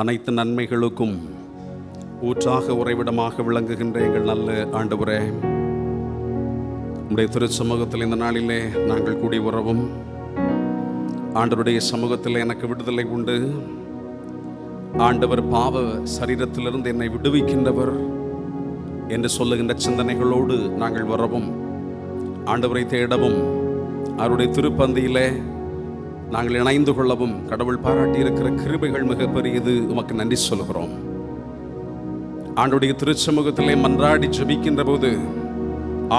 அனைத்து நன்மைகளுக்கும் ஊற்றாக உறைவிடமாக விளங்குகின்ற எங்கள் நல்ல ஆண்டவரே உடைய திருச்சமூகத்தில் இந்த நாளிலே நாங்கள் கூடி உறவும். ஆண்டவருடைய சமூகத்தில் எனக்கு விடுதலை உண்டு. ஆண்டவர் பாவ சரீரத்திலிருந்து என்னை விடுவிக்கின்றவர் என்று சொல்லுகின்ற சிந்தனைகளோடு நாங்கள் வரவும் ஆண்டவரை தேடவும். அவருடைய திருப்பந்தியிலே நாங்கள் இணைந்து கொள்ளவும் கடவுள் பாராட்டி இருக்கிற கிருபைகள் மிக பெரியது. உமக்கு நன்றி சொல்கிறோம் ஆண்டுடைய திருச்சமூகத்திலே மன்றாடி ஜபிக்கின்ற போது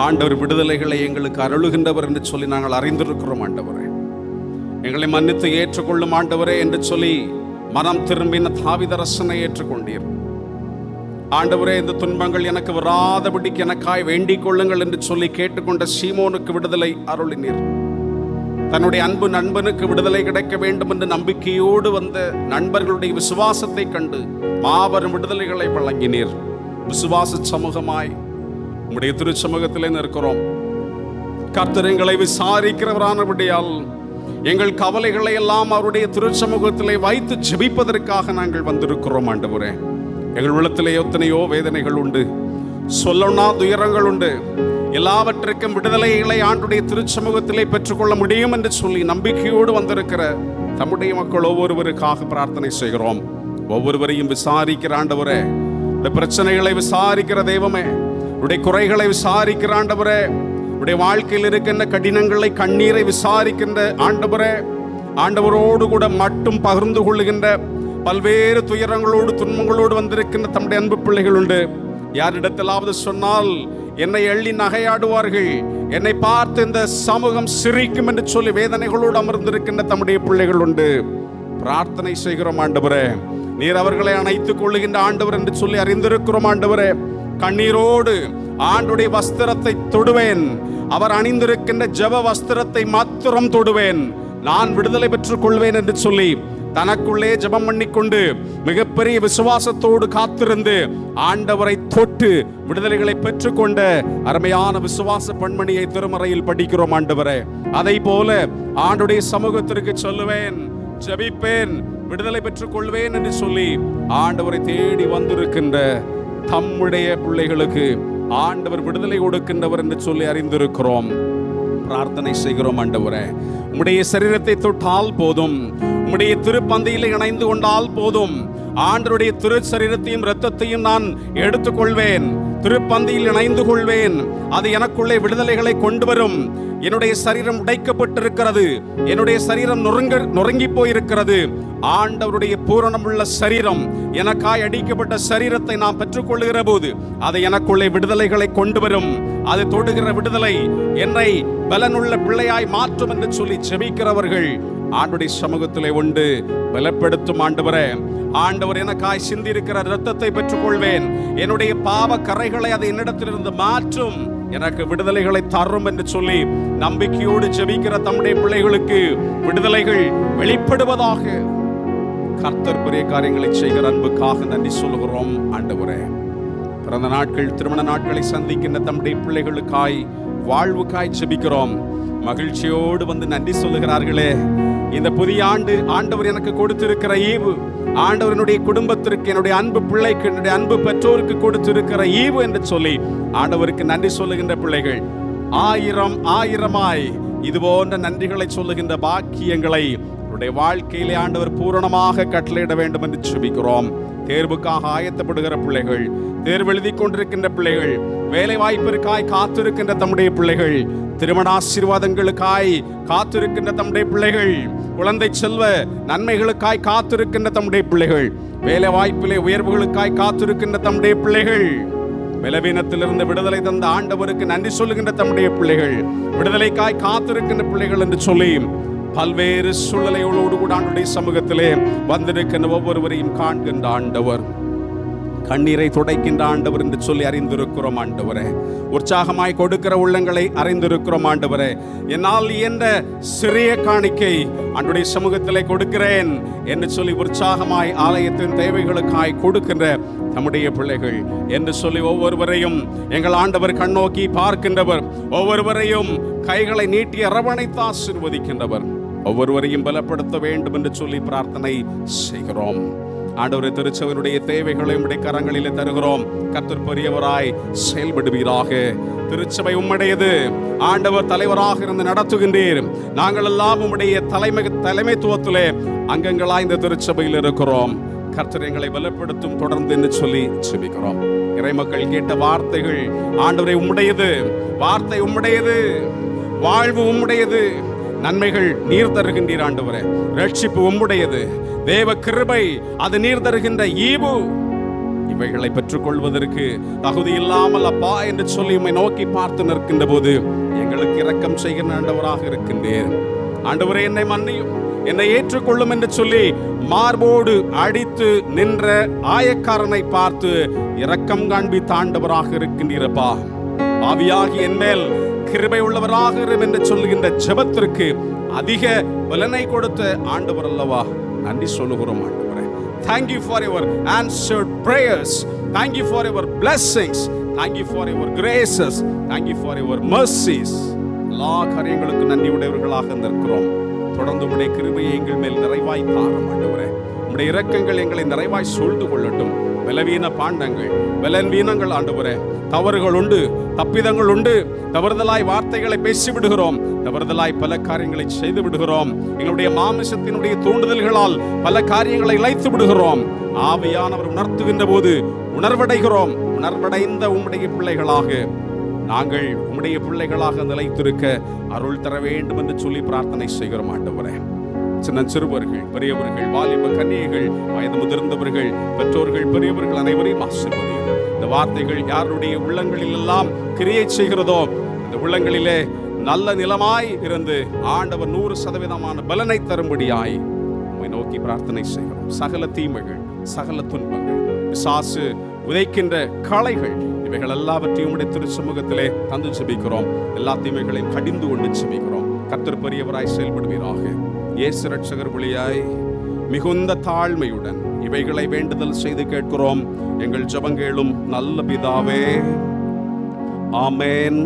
ஆண்டவர் விடுதலைகளை எங்களுக்கு அருளுகின்றவர் என்று சொல்லி நாங்கள் அறிந்திருக்கிறோம் ஆண்டவரே. எங்களை மன்னித்து ஏற்றுக்கொள்ளும் ஆண்டவரே என்று சொல்லி மனம் திரும்பின தாவிதரசனை ஏற்றுக்கொண்டீர். ஆண்டவரே இந்த துன்பங்கள் எனக்கு வராதபடிக்கு எனக்காய் வேண்டிக் கொள்ளுங்கள் என்று சொல்லி கேட்டுக்கொண்ட சீமோனுக்கு விடுதலை அருளினீர். தன்னுடைய அன்பு நண்பனுக்கு விடுதலை கிடைக்க வேண்டும் என்று நம்பிக்கையோடு வந்த நண்பர்களுடைய விசுவாசத்தை கண்டு மாபெரும் விடுதலைகளை வழங்கினீர். விசுவாச சமூகமாய் உம்முடைய திருச்சமூகத்திலே நிற்கிறோம். கர்த்தர் எங்களை விசாரிக்கிறவரானபடியால் எங்கள் கவலைகளை எல்லாம் அவருடைய திருச்சமூகத்திலே வைத்து ஜெபிப்பதற்காக நாங்கள் வந்திருக்கிறோம் ஆண்டவரே. எங்கள் உள்ளத்திலே எத்தனையோ வேதனைகள் உண்டு. சொல்லனா துயரங்கள் உண்டு. எல்லாவற்றிற்கும் விடுதலைகளை ஆண்டுடைய திருச்சமூகத்திலே பெற்றுக்கொள்ள முடியும் என்று சொல்லி நம்பிக்கையோடு வந்திருக்கிற தம்முடைய மக்கள் ஒவ்வொருவருக்காக பிரார்த்தனை செய்கிறோம். ஒவ்வொருவரையும் விசாரிக்கிற ஆண்டவரே உடைய பிரச்சனைகளை விசாரிக்கிற தெய்வமே உடைய குறைகளை விசாரிக்கிற ஆண்டவரே உடைய வாழ்க்கையில் இருக்கின்ற கடினங்களை கண்ணீரை விசாரிக்கின்ற ஆண்டவரே ஆண்டவரோடு கூட மட்டும் பகிர்ந்து கொள்ளுகின்ற பல்வேறு துயரங்களோடு துன்பங்களோடு வந்திருக்கின்ற தம்முடைய அன்பு பிள்ளைகள் உண்டு. யாரிடத்திலாவது சொன்னால் என்னை எள்ளி நகையாடுவார்கள். என்னை பார்த்து இந்த சமூகம் சிரிக்கும் என்று சொல்லி வேதனைகளோடு அமர்ந்திருக்கின்ற தம்முடைய பிள்ளைகள் உண்டு. பிரார்த்தனை செய்கிறோம் ஆண்டவரே. நீர் அவர்களை அணைத்துக் கொள்ளுகின்ற ஆண்டவர் என்று சொல்லி அறிந்திருக்கிறோம் ஆண்டவரே. கண்ணீரோடு ஆண்டுடைய வஸ்திரத்தை தொடுவேன். அவர் அணிந்திருக்கின்ற ஜப வஸ்திரத்தை மாத்திரம் தொடுவேன். நான் விடுதலை பெற்றுக் கொள்வேன் என்று சொல்லி தனக்குள்ளே ஜெபம் பண்ணிக்கொண்டு மிகப்பெரிய விசுவாசத்தோடு காத்திருந்து ஆண்டவரை தொட்டு விடுதலைகளை பெற்றுக்கொண்ட அருமையான விசுவாச பெண்மணியை திருமறையில் படிக்கிறோம் ஆண்டவரே. அதை போல ஆண்டுடைய சமூகத்திற்கு சொல்லுவேன் ஜபிப்பேன் விடுதலை பெற்றுக் கொள்வேன் என்று சொல்லி ஆண்டவரை தேடி வந்திருக்கின்ற தம்முடைய பிள்ளைகளுக்கு ஆண்டவர் விடுதலை கொடுக்கின்றவர் என்று சொல்லி அறிந்திருக்கிறோம். பிரார்த்தனை செய்கிறோம் ஆண்டவரே. உம்முடைய சரீரத்தை தொட்டால் போதும். உம்முடைய திருப்பந்தியில் இணைந்து கொண்டால் போதும். ஆண்டருடைய திருச்சரீரத்தையும் இரத்தத்தையும் நான் எடுத்துக்கொள்வேன். திருப்பந்தியில் இணைந்து கொள்வேன். அது எனக்குள்ளே விடுதலைகளை கொண்டு வரும் என்னுடைய சரீரம் உடைக்கப்பட்டிருக்கிறது. என்னுடைய சரீரம் நொறுங்க நொறுங்கி போயிருக்கிறது. ஆண்டவருடைய பூரணமுள்ள சரீரம் எனக்காய் அடிக்கப்பட்ட சரீரத்தை நான் பெற்றுக்கொள்ளுகிற போது அது எனக்குள்ளே விடுதலைகளை கொண்டு வரும் அது தொடுகிற விடுதலை என்னை பலனுள்ள பிள்ளையாய் மாற்றும் என்று சொல்லி செபிக்கிறவர்கள் ஆண்டுடைய சமூகத்திலே உண்டு. பலப்படுத்தும் ஆண்டவரே. ஆண்டவர் எனக்காய் சிந்தி இருக்கிற ரத்தத்தை பெற்றுக்கொள்வேன். என்னுடைய பாவ கரைகளை அது என்னிடத்திலிருந்து மாற்றும். எனக்கு விடுதலைகளை தரும் என்று சொல்லி நம்பிக்கையோடு ஜெபிக்கிற தம்முடைய பிள்ளைகளுக்கு விடுதலைகள் வெளிப்படுவதாக கர்த்தர் பெரிய காரியங்களை செய்கிற அன்புக்காக நன்றி சொல்கிறோம் ஆண்டவரே. பிறந்த நாட்கள் திருமண நாட்களை சந்திக்கின்ற தம்முடைய பிள்ளைகளுக்காய் வாழ்வுக்காய் ஜெபிக்கிறோம். மகிழ்ச்சியோடு வந்து நன்றி சொல்லுகிறார்களே. இந்த புதிய ஆண்டு ஆண்டவர் எனக்கு கொடுத்திருக்கிற ஈவு. ஆண்டவரனுடைய குடும்பத்திற்கு என்னுடைய அன்பு பிள்ளைக்கு என்னுடைய அன்பு பெற்றோருக்கு கொடுத்திருக்கிற ஈவு என்று சொல்லி ஆண்டவருக்கு நன்றி சொல்லுகின்ற பிள்ளைகள். ஆயிரம் ஆயிரமாய் இது போன்ற நன்றிகளை சொல்லுகின்ற பாக்கியங்களை உடைய வாழ்க்கையிலே ஆண்டவர் பூரணமாக கட்டளையிட வேண்டும் என்று சுபிக்கிறோம் தேர்வுக்காக ஆயத்தப்படுகிற பிள்ளைகள் தேர்வு எழுதி கொண்டிருக்கின்ற பிள்ளைகள் வேலை வாய்ப்பிற்காய் காத்திருக்கின்ற தம்முடைய பிள்ளைகள் திருமண ஆசீர்வாதங்களுக்காய் காத்திருக்கின்ற தம்முடைய பிள்ளைகள். குழந்தை செல்வ நன்மைகளுக்காய் காத்திருக்கின்ற தம்முடைய பிள்ளைகள். வேலை வாய்ப்பிலே உயர்வுகளுக்காய் காத்திருக்கின்ற தம்முடைய பிள்ளைகள். பலவீனத்திலிருந்து விடுதலை தந்த ஆண்டவருக்கு நன்றி சொல்லுகின்ற தம்முடைய பிள்ளைகள். விடுதலைக்காய் காத்திருக்கின்ற பிள்ளைகள் என்று சொல்லி பல்வேறு சூழ்நிலைகளோடு கூட ஆண்டுடைய சமூகத்திலே வந்திருக்கின்ற ஒவ்வொருவரையும் காண்கின்ற ஆண்டவர். கண்ணீரை துடைக்கின்ற ஆண்டவர் என்று சொல்லி அறிந்திருக்கிறோம் ஆண்டவரே. உற்சாகமாய் கொடுக்கிற உள்ளங்களை அறிந்திருக்கிறோம் ஆண்டவரே. என்னால் என்ற சிறிய காணிக்கை அன்றைய சமூகத்திலே கொடுக்கிறேன் என்று சொல்லி உற்சாகமாய் ஆலயத்தின் தேவைகளுக்காய் கொடுக்கின்ற நம்முடைய பிள்ளைகள் என்று சொல்லி ஒவ்வொருவரையும் எங்கள் ஆண்டவர் கண்ணோக்கி பார்க்கின்றவர். ஒவ்வொருவரையும் கைகளை நீட்டி அரவணைத்து ஆசிர்வதிக்கின்றவர். ஒவ்வொருவரையும் பலப்படுத்த வேண்டும் என்று சொல்லி பிரார்த்தனை செய்கிறோம். ஆண்டவரை திருச்சபையினுடைய தேவைகளை உடைய கரங்களிலே தருகிறோம். கத்தர் பெரியவராய் செயல்படுவீராக. திருச்சபை உம்முடையது. ஆண்டவர் தலைவராக இருந்து நடத்துகின்றீர். நாங்கள் எல்லாம் உம்முடைய தலைமை தலைமைத்துவத்திலே அங்கங்களாய் இந்த திருச்சபையில் இருக்கிறோம். கர்த்தர் எங்களை பலப்படுத்தும் தொடர்ந்து என்று சொல்லி செபிக்கிறோம் இறைமக்கள் கேட்ட வார்த்தைகள் ஆண்டவரை உம்முடையது. வார்த்தை உம்முடையது. வாழ்வு உம்முடையது. நன்மைகள் நீர் தருகின்றீர் ஆண்டவரே. ரட்சிப்பு உம்முடையது. தேவ கிருபை அது நீர் தருகின்ற ஈவு. இவைகளை பெற்றுக்கொள்வதற்கு தகுதி இல்லாமல் அப்பா என்று சொல்லி உம்மை நோக்கி பார்த்து நிற்கின்ற போது எங்களுக்கு இரக்கம் செய்கிற ஆண்டவராக இருக்கின்றேன் ஆண்டவரே என்னை மன்னியும். என்னை ஏற்றுக்கொள்ளும் என்று சொல்லி மார்போடு அடித்து நின்ற ஆயக்காரனை பார்த்து இரக்கம் காண்பி தாண்டவராக இருக்கின்றீரப்பா ஆவியாகி என் மேல் கிருபை உள்ளவராக என்று சொல்லுகின்ற ஜெபத்திற்கு அதிக பலனை கொடுத்த ஆண்டவர் அல்லவா? நன்றி சொல்லுகிறோம் ஆண்டவரே. Thank you for your answered prayers thank you for your blessings. Thank you for your graces thank you for your mercies. எல்லா காரியங்களுக்கு நன்றி உடையவர்களாக நிற்கிறோம் தொடர்ந்து உடைய கிருபையை எங்கள் மேல் நிறைவாய் தாரும் ஆண்டவரே உடைய இரக்கங்கள் எங்களை நிறைவாய் சூழ்ந்து கொள்ளட்டும். பலவீன பாண்டங்கள் பலவீனங்கள் ஆண்டவரே. தவறுகள் உண்டு தப்பிதங்கள் உண்டு தவறுதலாய் வார்த்தைகளை பேசி விடுகிறோம் தவறுதலாய் பல காரியங்களை செய்து விடுகிறோம் எங்களுடைய மாமிசத்தினுடைய தூண்டுதல்களால் பல காரியங்களை இழைத்து விடுகிறோம் ஆவியானவர் உணர்த்துகின்ற போது உணர்வடைகிறோம். உணர்வடைந்த உம்முடைய பிள்ளைகளாக நாங்கள் உம்முடைய பிள்ளைகளாக நிலைத்திருக்க அருள் தர வேண்டும் என்று சொல்லி பிரார்த்தனை செய்கிறோம் ஆண்டவரே. சின்ன சிறுவர்கள் பெரியவர்கள் வாலிப கன்னியைகள் வயது முதிர்ந்தவர்கள் பெற்றோர்கள் பெரியவர்கள் அனைவரையும் ஆசீர்வதியும் இந்த வார்த்தைகள் யாருடைய உள்ளங்களில் எல்லாம் கிரியை செய்கிறதோ அந்த உள்ளங்களிலே நல்ல நிலமாய் இருந்து ஆண்டவர் நூறு சதவீதமான பலனை தரும்படியாய் உண்மை நோக்கி பிரார்த்தனை செய்கிறோம். சகல தீமைகள் சகல துன்பங்கள் பிசாசு உதைக்கின்ற களைகள் இவைகள் எல்லாவற்றையும் உடைய திருச்சமூகத்திலே தந்து செபிக்கிறோம் எல்லா தீமைகளையும் கடிந்து கொண்டு செபிக்கிறோம் கத்தர் பெரியவராய் செயல்படுவீராக. இயேசு ரட்சகர் வழியாய் மிகுந்த தாழ்மையுடன் இவைகளை வேண்டுதல் செய்து கேட்கிறோம். எங்கள் ஜெபங்கேளும் நல்ல பிதாவே. ஆமேன்.